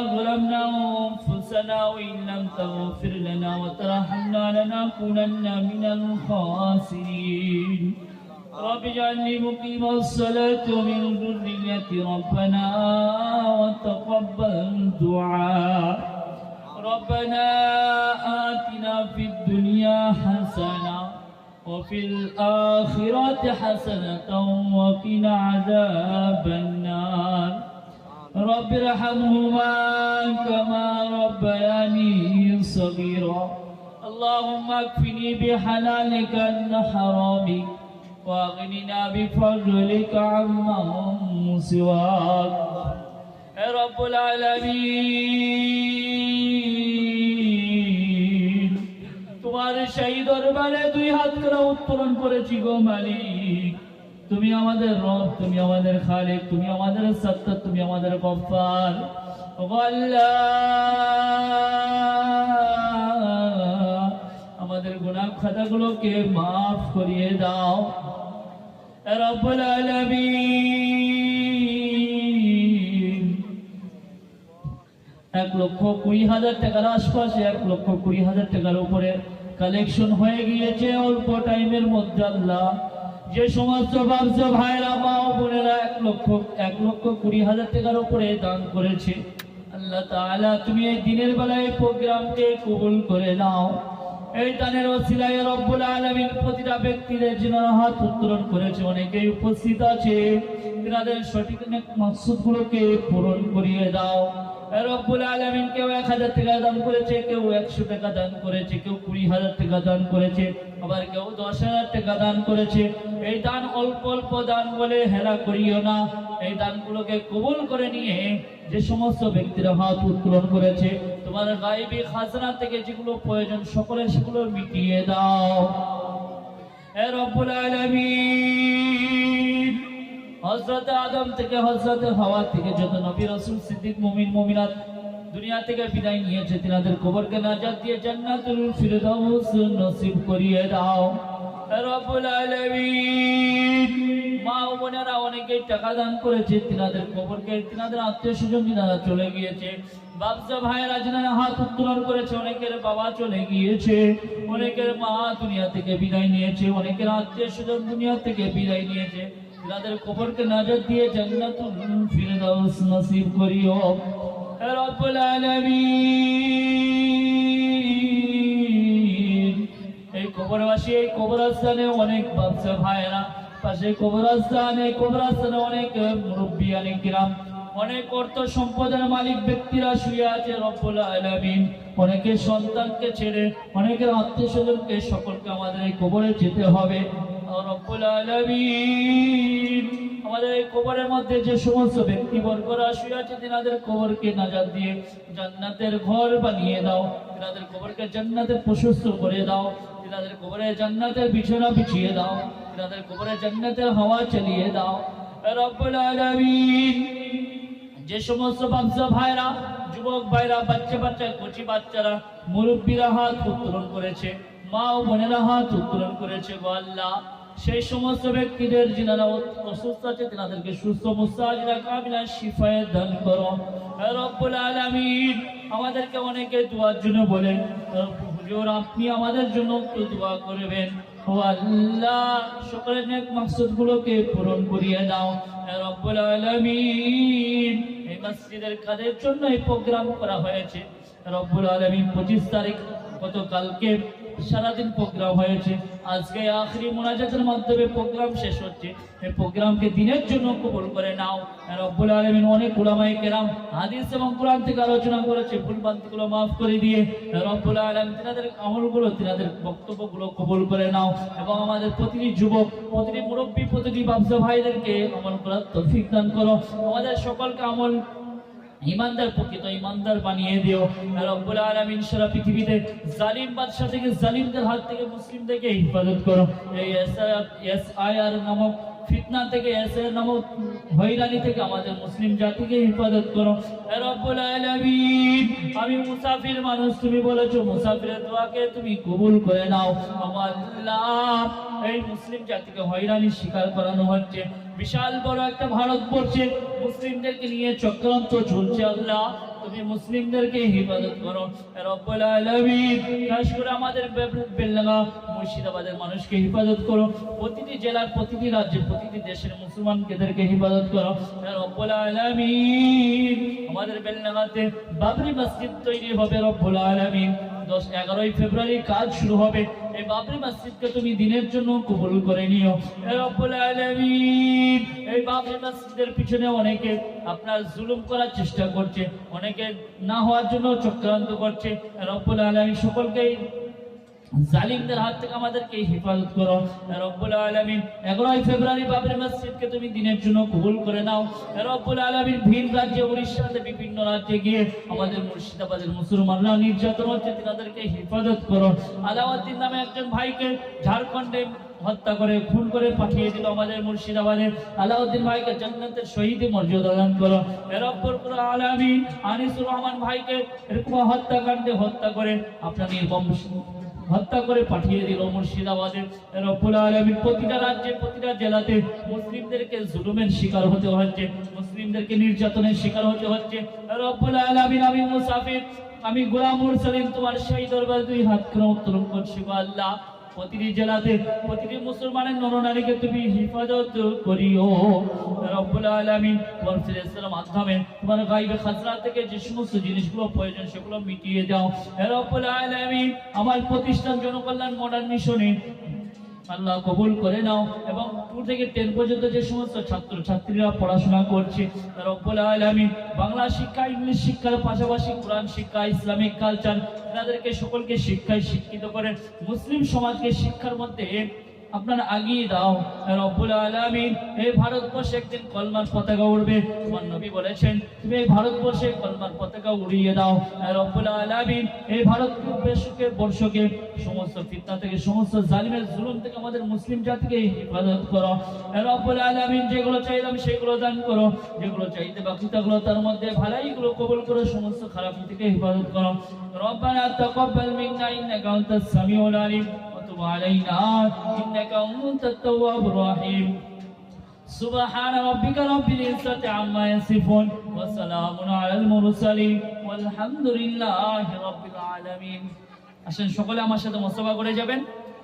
ظلمنا أنفسنا وإن لم تغفر لنا وترحمنا لنكونن من الخاسرين. رب اجعلني مقيم الصلاة ومن ذريتي ربنا وتقبل دعاء. ربنا آتنا في الدنيا حسنة وفي الآخرة حسنة وقنا عذاب النار. رب ارحمهما كما ربياني صغيرا اللهم اكفني بحلالك عن حرامك واغننا بفضلك عمن سواك يا رب العالمين তোমার সেই দরবারে দুই হাত করে উত্তোলন করেছি গো মালিক তুমি আমাদের রব, তুমি আমাদের খালিক, তুমি আমাদের সত্য তুমি আমাদের আল্লাহ, আমাদের গুনাহ খাতাগুলোকে মাফ করিয়ে দাও। এক লক্ষ কুড়ি হাজার টাকার আশপাশে, এক লক্ষ কুড়ি হাজার টাকার উপরে কালেকশন হয়ে গিয়েছে অল্প টাইমের মধ্যে আল্লাহ। যে সমস্ত ব্যবসা ভাইরা মা ও বোনেরা এক লক্ষ এক লক্ষ কুড়ি হাজার টাকার উপরে দান করেছে, আল্লাহ তাআলা তুমি এই দিনের বেলায় প্রোগ্রামকে কবুল করে নাও। এই দানের ওসিলায় রব্বুল আলামিন প্রতিটা ব্যক্তিদের যিনারা হাত উত্তোলন করেছে। অনেকেই উপস্থিত আছে, তাদের সঠিক মাকসুদগুলোকে পূরণ করিয়ে দাও। রব্বুল আলামিন কেউ এক হাজার টাকা দান করেছে, কেউ একশো টাকা দান করেছে, কেউ কুড়ি হাজার টাকা দান করেছে। আবার কেউ দশ হাজার টাকা দান করেছে, এই দান অল্প অল্প দান বলে হেলা করিও না। এই দানগুলোকে কবুল করে নিয়ে যে সমস্ত ব্যক্তিরা হাত উত্তোলন করেছে, তোমার গাইবী খাজনা থেকে যেগুলো প্রয়োজন, সকলে সেগুলো মিটিয়ে দাও। হে রব্বুল আলামিন, হযরত আদম থেকে হযরত হাওয়া থেকে যত নবী রাসূল, সিদ্দিক মুমিন, মুমিনাত দুনিয়া থেকে বিদায় নিয়েছে, তিনাদের কবরকে নাজাত দিয়ে জান্নাতুল ফিরদাউস নসিব করিয়ে দাও। রব্বুল আলামিন। মা ও বোনেরা অনেকেই টাকা দান করেছে, তিনাদের কবরকে, তিনাদের আত্মীয় স্বজন যারা চলে গিয়েছে। বাবসা ভাইয়েরা যারা হাত উত্তোলন করেছে, অনেকের বাবা চলে গিয়েছে, অনেকের মা দুনিয়া থেকে বিদায় নিয়েছে, অনেকের আত্মীয় স্বজন দুনিয়া থেকে বিদায় নিয়েছে। তিনাদের কবরকে নজর দিয়ে জান্নাতুল ফিরদাউস নসিব করিও। রব্বুল আলামিন। এই কবরবাসী, এই কবরস্থানে অনেক বাচ্চা ভাইয়েরা, পাশে কবরস্থান, কবরস্থানে অনেক মুরব্বী অনেক গ্রাম অনেক অর্থ সম্পদের মালিক ব্যক্তিরা শুয়ে আছে রব্বুল আলামিন। অনেকের সন্তানকে ছেড়ে, অনেকের আত্মীয় স্বজনকে সকলকে আমাদের এই কবরে যেতে হবে। আমাদের এই কবরের মধ্যে যে সমস্ত ব্যক্তিবর্গরা শুয়ে আছে, তিনাদের কবরকে নাজাত দিয়ে জান্নাতের ঘর বানিয়ে দাও। তিনাদের কবরকে জান্নাতের প্রশস্ত করে দাও। তিনাদের কবরে জান্নাতের বিছানা বিছিয়ে দাও। তিনাদের কবরে জান্নাতের হাওয়া চালিয়ে দাও। রব্বুল আলামিন। যে সমস্ত ব্যবসা ভাইরা, যুবক ভাইরা, বাচ্চা বাচ্চা, কচি বাচ্চারা, মুরব্বীরা হাত উত্তোলন করেছে। মা ও বোনেরা হাত উত্তোলন করেছে গো আল্লাহ। সেই সমস্ত ব্যক্তিদের যিনারা অসুস্থ আছে তিনাদেরকে সুস্থ মুস্তাজিরা কামিলা, শিফায়ে দান করো। রব্বুল আলামিন, আমাদেরকে অনেকে দোয়ার জন্য বলেন হুজুর, আপনি আমাদের জন্য একটু দোয়া করবেন। ও আল্লাহ, সকলের নেক মাকসুদগুলোকে পূরণ করিয়ে দাও। রব্বুল আলামিন, এই মসজিদের কাজের জন্য এই প্রোগ্রাম করা হয়েছে। রব্বুল আলামিন, পঁচিশ তারিখ গতকালকে সারাদিন প্রোগ্রাম হয়েছে। আজকে আখরি মোনাজাতের মাধ্যমে প্রোগ্রাম শেষ হচ্ছে। এই প্রোগ্রামকে দিনের জন্য কবুল করে নাও। রব্বুল আলমিন অনেক উলামায়ে কেরাম হাদিস এবং কোরআন থেকে আলোচনা করেছে। ভুল ভ্রান্তিগুলো মাফ করে দিয়ে রব্বুল আলম তিনাদের আমলগুলো, তিনাদের বক্তব্যগুলো কবুল করে নাও। এবং আমাদের প্রতিটি যুবক, প্রতিটি মুরব্বী, প্রতিটি ব্যবসা ভাইদেরকে আমল করার তৌফিক দান করো। আমাদের সকলকে আমল ইমানদার প্রকৃত ইমানদার বানিয়ে দিও। রব্বুল আলামিন সারা পৃথিবীতে জালিম বাদশা থেকে জালিমদের হাত থেকে মুসলিমদেরকে হিফাজত করো। এই এস আই আর নামক ফিতনা থেকে এস নামক হয়রানি থেকে আমাদের মুসলিম জাতিকে হিফাজত করো। রব্বুল আলামিন, আমি মুসাফির মানুষ, তুমি বলেছ মুসাফিরের দোয়াকে তুমি কবুল করে নাও। আমার এই মুসলিম জাতিকে হয়রানির শিকার করানো হচ্ছে। বিশাল বড় একটা ভারতবর্ষে মুসলিমদেরকে নিয়ে চক্রান্ত ঝুলছে আল্লাহ। তুমি মুসলিমদেরকে হিফাজত করো। করে আমাদের বে- বেলডাঙ্গা মুর্শিদাবাদের মানুষকে হিফাজত করো। প্রতিটি জেলার, প্রতিটি রাজ্যের, প্রতিটি দেশের মুসলমানদেরকে হিফাজত করো। রব্বুল আমাদের বেলডাঙ্গাতে বাবরি মসজিদ তৈরি হবে রব্বুল আলামিন। দশ এগারোই ফেব্রুয়ারি কাজ শুরু হবে। এই বাবরি মসজিদকে তুমি দিনের জন্য কবুল করে নিও। এই বাবরি মসজিদের পিছনে অনেকে আপনার জুলুম করার চেষ্টা করছে, অনেকে না হওয়ার জন্য চক্রান্ত করছে। রব্বুল আলমী সকলকে জালিমদের হাত থেকে আমাদেরকে হেফাজত করো। রব্বুল আলামিন, এগারোই ফেব্রুয়ারি বাবরি মসজিদকে তুমি দিনের জন্য কবুল করে নাও। রব্বুল আলামিন, ভিন রাজ্যে, উড়িষ্যাতে, বিভিন্ন রাজ্যে গিয়ে আমাদের মুর্শিদাবাদের মুসলমানরা নির্যাতন হচ্ছে, তাদেরকে হেফাজত করো। আলাউদ্দিন নামে একজন ভাইকে ঝাড়খণ্ডে হত্যা করে, খুন করে পাঠিয়ে দিল আমাদের মুর্শিদাবাদে। আলাউদ্দিন ভাইকে জান্নাতের শহীদ মর্যাদা দান করো। রব্বুল আলামিন, আনিসুর রহমান ভাইকে এরকম হত্যাকাণ্ডে হত্যা করে আপনার নির্মম হত্যা করে পাঠিয়ে দিল মুর্শিদাবাদে। রব্বুল আলামিন প্রতিটা রাজ্যে, প্রতিটা জেলাতে মুসলিমদেরকে জুলুমের শিকার হতে হচ্ছে, মুসলিমদেরকে নির্যাতনের শিকার হতে হচ্ছে। রব্বুল আলমিন, আমি মুসাফির, আমি গোলাম মুরসালিম, তোমার সেই দরবার দুই হাত করে উত্তোলন করছি আল্লাহ। প্রতিটি জেলাতে প্রতিটি মুসলমানের নরনারীকে তুমি হেফাজত করিও। রব্বুল আলামিন ফেরেশতার মাধ্যমে তোমার থেকে যে সমস্ত জিনিসগুলো প্রয়োজন সেগুলো মিটিয়ে দাও। রব্বুল আলামিন, আমার প্রতিষ্ঠান জনকল্যাণ মডার্ন মিশনে আল্লাহ কবুল করে নাও এবং টু থেকে টেন পর্যন্ত যে সমস্ত ছাত্র ছাত্রীরা পড়াশোনা করছে রব্বুল আলামিন বাংলা শিক্ষা, ইংলিশ শিক্ষার পাশাপাশি কোরআন শিক্ষা, ইসলামিক কালচার তাদেরকে সকলকে শিক্ষায় শিক্ষিত করেন। মুসলিম সমাজকে শিক্ষার মধ্যে আপনার আগিয়ে দাও। রব্বুল আলামিন, এই ভারতবর্ষে একদিন কলমার পতাকা উড়বে। তোমার নবী বলেছেন, তুমি এই ভারতবর্ষে কলমার পতাকা উড়িয়ে দাও। রব্বুল আলামিন, এই ভারতবর্ষকে বর্ষকে, সমস্ত ফিতনা থেকে, সমস্ত জালিমের জুলুম থেকে আমাদের মুসলিম জাতিকে হেফাজত করো। রব্বুল আলামিন, যেগুলো চাইলাম সেগুলো দান করো। যেগুলো চাইতে বাকি থাকল, তার মধ্যে ভালাইগুলো কবুল করো সমস্ত খারাপ থেকে হেফাজত করো। রব্বানা তাকাব্বাল মিন্না ইন্নাকা আনতাস সামিউল আলিম। وتب علينا إنك أنت التواب الرحيم سبحان ربك رب العزة عما يصفون وسلام على المرسلين والحمد لله رب العالمين আসেন সকলে আমার সাথে মোস্তফা করে যাবেন